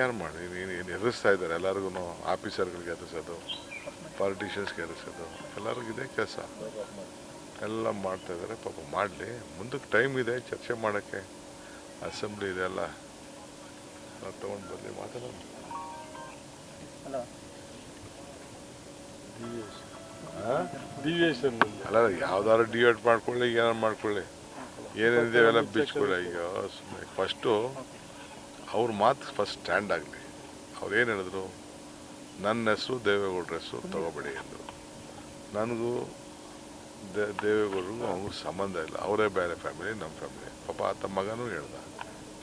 ಏನು ಮಾಡಿ ನೀನು ಏನು ಎದುರಿಸ್ತಾ ಇದ್ದಾರೆ. ಎಲ್ಲರಿಗೂ ಆಫೀಸರ್ಗಳಿಗೆ ಎದುರಿಸೋದು ಪಾಲಿಟಿಷಿಯನ್ಸ್ಗೆ ಎದುರಿಸೋದು ಎಲ್ಲರಿಗೂ ಇದೇ ಕೆಲಸ. ಎಲ್ಲ ಮಾಡ್ತಾ ಇದ್ದಾರೆ. ಪಾಪ ಮಾಡಲಿ. ಮುಂದಕ್ಕೆ ಟೈಮ್ ಇದೆ ಚರ್ಚೆ ಮಾಡೋಕ್ಕೆ. ಅಸೆಂಬ್ಲಿ ಇದೆ ಎಲ್ಲ ತೊಗೊಂಡು ಬರಲಿ ಮಾತಾಡೋಣ. ಅಲ್ಲ ಯಾವ್ದಾದ್ರು ಡಿವೇಟ್ ಮಾಡ್ಕೊಳ್ಳಿ ಏನಾರು ಮಾಡ್ಕೊಳ್ಳಿ. ಏನೇನಿದೆ ಅವೆಲ್ಲ ಬಿಚ್ಕೊಳ್ಳಿ. ಈಗ ಸುಮ್ಮನೆ ಫಸ್ಟು ಅವ್ರ ಮಾತು ಫಸ್ಟ್ ಸ್ಟ್ಯಾಂಡ್ ಆಗಲಿ ಅವ್ರು ಏನು ಹೇಳಿದ್ರು? ನನ್ನ ಹೆಸರು ದೇವೇಗೌಡರ ಹೆಸರು ತಗೋಬೇಡಿ ಅಂದರು. ನನಗೂ ದೇ ದೇವೇಗೌಡರಿಗೂ ಅವ್ರಿಗೂ ಸಂಬಂಧ ಇಲ್ಲ. ಅವರೇ ಬೇರೆ ಫ್ಯಾಮಿಲಿ ನಮ್ಮ ಫ್ಯಾಮಿಲಿ ಪಾಪ ಆತ ಮಗನೂ ಹೇಳ್ದ.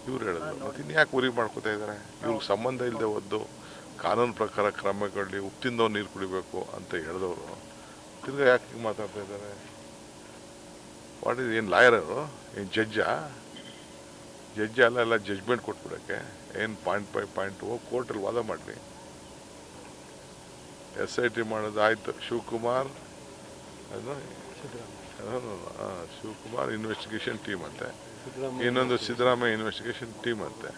ಇವ್ರು ಹೇಳಿದ್ರು. ಮತ್ತೆ ಇನ್ಯಾಕೆ ಊರಿಗೆ ಮಾಡ್ಕೋತಾ ಇದ್ದಾರೆ ಇವ್ರಿಗೆ ಸಂಬಂಧ ಇಲ್ಲದೆ ಒದ್ದು ಕಾನೂನು ಪ್ರಕಾರ ಕ್ರಮಗಳಲ್ಲಿ ಉಪ್ಪಿಂದವ್ ನೀರು ಕುಡಿಬೇಕು ಅಂತ ಹೇಳಿದವರು. ತಿರ್ಗಾ ಯಾಕೆ ಮಾತಾಡ್ತಾ ಇದ್ದಾರೆ ವಾಟ್ ಇಸ್ ಏನು ಲಾಯರರು ಏನು ಜಡ್ಜಾ? ಜಡ್ಜ್ ಅಲ್ಲ ಎಲ್ಲ ಜಡ್ಜ್ಮೆಂಟ್ ಕೊಟ್ಬಿಡೋಕ್ಕೆ. ಏನು ಪಾಯಿಂಟ್ ಬೈ ಪಾಯಿಂಟ್ ಹೋಗಿ ಕೋರ್ಟಲ್ಲಿ ವಾದ ಮಾಡಿರಿ. ಎಸ್ ಐ ಟಿ ಮಾಡೋದು ಆಯಿತು. ಶಿವಕುಮಾರ್ ಶಿವಕುಮಾರ್ ಇನ್ವೆಸ್ಟಿಗೇಷನ್ ಟೀಮ್ ಅಂತೆ. ಇನ್ನೊಂದು ಸಿದ್ದರಾಮಯ್ಯ ಇನ್ವೆಸ್ಟಿಗೇಷನ್ ಟೀಮ್ ಅಂತೆ.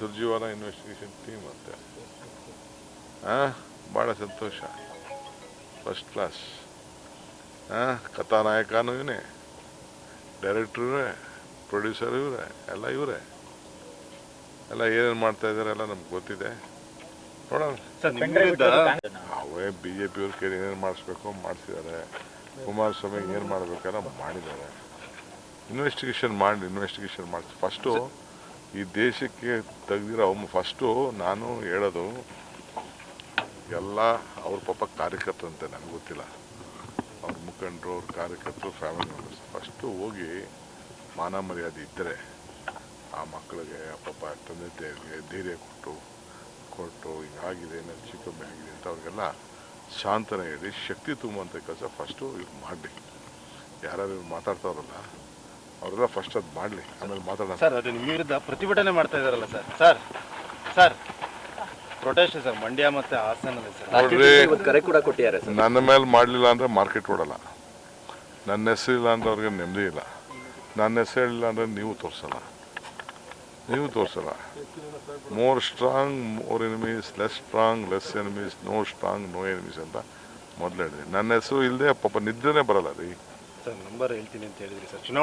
ಸುರ್ಜಿವಾಲ ಇನ್ವೆಸ್ಟಿಗೇಷನ್ ಟೀಮ್ ಅಂತೆ. ಹಾಂ ಭಾಳ ಸಂತೋಷ. ಫಸ್ಟ್ ಕ್ಲಾಸ್ ಹಾಂ ಕಥಾನಾಯಕನೂ ಇವನೇ. ಡೈರೆಕ್ಟ್ರು ಪ್ರೊಡ್ಯೂಸರ್ ಇವರೇ ಎಲ್ಲ ಇವರೇ. ಎಲ್ಲ ಏನೇನು ಮಾಡ್ತಾ ಇದ್ದಾರೆ ಎಲ್ಲ ನಮ್ಗೆ ಗೊತ್ತಿದೆ. ನೋಡೋಣ. ಅವೇ ಬಿ ಜೆ ಪಿಯವ್ರ ಕೈ ಏನೇನು ಮಾಡಿಸ್ಬೇಕು ಮಾಡಿಸಿದ್ದಾರೆ. ಕುಮಾರಸ್ವಾಮಿ ಏನು ಮಾಡಬೇಕಲ್ಲ ಮಾಡಿದ್ದಾರೆ. ಇನ್ವೆಸ್ಟಿಗೇಷನ್ ಮಾಡಿ ಇನ್ವೆಸ್ಟಿಗೇಷನ್ ಮಾಡಿಸಿ. ಫಸ್ಟು ಈ ದೇಶಕ್ಕೆ ತೆಗೆದಿರೋ ಅವನು ಫಸ್ಟು ನಾನು ಹೇಳೋದು ಎಲ್ಲ ಅವ್ರ ಪಾಪ ಕಾರ್ಯಕರ್ತರಂತೆ ನನಗೆ ಗೊತ್ತಿಲ್ಲ. ಅವ್ರ ಮುಖಂಡರು ಅವ್ರ ಕಾರ್ಯಕರ್ತರು ಫ್ಯಾಮಿಲಿ ಮೆಂಬರ್ಸ್ ಫಸ್ಟು ಹೋಗಿ ಮಾನ ಮರ್ಯಾದೆ ಇದ್ದರೆ ಆ ಮಕ್ಕಳಿಗೆ ಆ ಪಾಪ ತಂದೆ ತಾಯಿಗೆ ಧೈರ್ಯ ಕೊಟ್ಟು ಕೊಟ್ಟು ಹಿಂಗಾಗಿದೆ ಏನಾದ್ರು ಚಿಕ್ಕಮ್ಮೆ ಆಗಿದೆ ಅಂತ ಅವ್ರಿಗೆಲ್ಲ ಶಾಂತನ ಹೇಳಿ ಶಕ್ತಿ ತುಂಬುವಂಥ ಕೆಲಸ ಫಸ್ಟು ಇವ್ರು ಮಾಡಲಿ. ಯಾರು ಮಾತಾಡ್ತಾವ್ರಲ್ಲ ಅವರೆಲ್ಲ ಫಸ್ಟ್ ಅದು ಮಾಡಲಿ. ಆಮೇಲೆ ಮಾತಾಡೋಣ. ಸರ್ ಅದು ನಿಮ್ಮ ವಿರುದ್ಧ ಪ್ರತಿಭಟನೆ ಮಾಡ್ತಾ ಇದಾರಲ್ಲ sir. Sir sir protest sir Mandya ಮತ್ತೆ ಹಾಸನಲ್ಲಿ ಸರ್. ನೋಡ್ರಿ ಇವತ್ತು ಕರೆ ಕೂಡ ಕೊಟ್ಟಿದ್ದಾರೆ ಸರ್. ನನ್ನ ಮೇಲೆ ಮಾಡಲಿಲ್ಲ ಅಂದರೆ ಮಾರ್ಕೆಟ್ ಓಡಲ್ಲ. ನನ್ನ ಹೆಸರಿಲ್ಲ ಅಂದ್ರೆ ಅವ್ರಿಗೆ ನೆಮ್ಮದಿ ಇಲ್ಲ. ನನ್ನ ಹೆಸರಿಲ್ಲ ಅಂದರೆ ನೀವು ತೋರಿಸಲ್ಲ. ನೀವು ತೋರಿಸಲ್ಲ. More strong more enemies less strong less enemies no strong no enemies ಅಂತ ಮೊದಲು ಹೇಳಿದೆ ನನ್ನ ಹೆಸರು ಇಲ್ಲದೆ ಪಾಪ ನಿದ್ರೆನೇ ಬರಲ್ಲ ರೀ. ನಂಬರ್ ಹೇಳ್ತೀನಿ ಅಂತ ಹೇಳಿದ್ರಿ ಸರ್. ಚುನಾವಣೆ